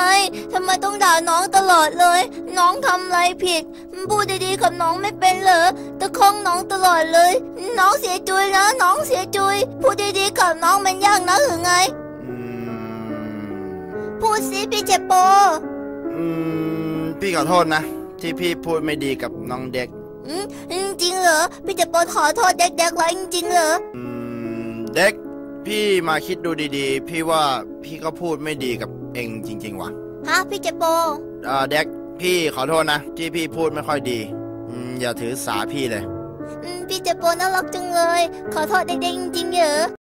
มทำไมต้องด่าน้องตลอดเลย น้องทำอะไรผิดพูดดีๆกับน้องไม่เป็นเหรอตะคองน้องตลอดเลย น้องเสียจุยนะ น้องเสียจุยพูดดีๆกับน้องมันยากนะหรือไงอืมพูดสิพี่เจโป อืมพี่ขอโทษนะ ที่พี่พูดไม่ดีกับน้องเด็ก อืมอืมจริงเหรอพี่เจโปขอโทษเด็กๆเลยจริงๆเหรออืมเด็ก พี่มาคิดดูดีๆ พี่ว่าพี่ก็พูดไม่ดีกับ เองจริง ๆ ว่ะ ฮะพี่เจโปอ่าเด็กพี่ขอโทษนะ ที่พี่พูดไม่ค่อยดี อืมอย่าถือสาพี่เลย อืมพี่เจโปน่ารักจังเลย ขอโทษเด็กๆจริงๆเหรอ